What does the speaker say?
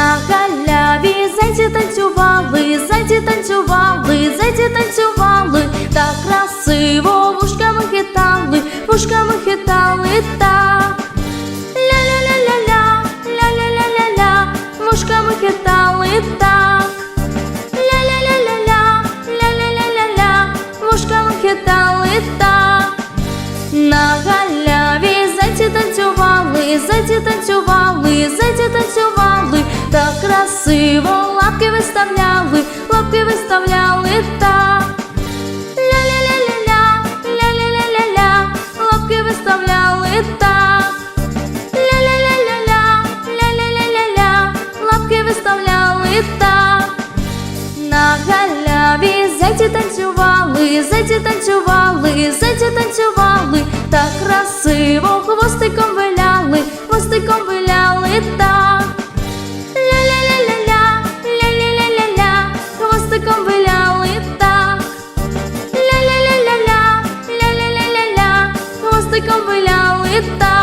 на галяві зайці танцювали, зайці танцювали, зайці танцювали, так красиво вушками хитали, вушками хитали. Красиво лапки виставляли, лапки виставляли так. Ля-ля-ля-ля-ля, ля-ля-ля-ля-ля, лапки виставляли так. Ля-ля-ля-ля-ля, ля-ля-ля-ля-ля, лапки виставляли так. На галяві зайці танцювали, зайці танцювали, зайці танцювали, хвостиком виляли так.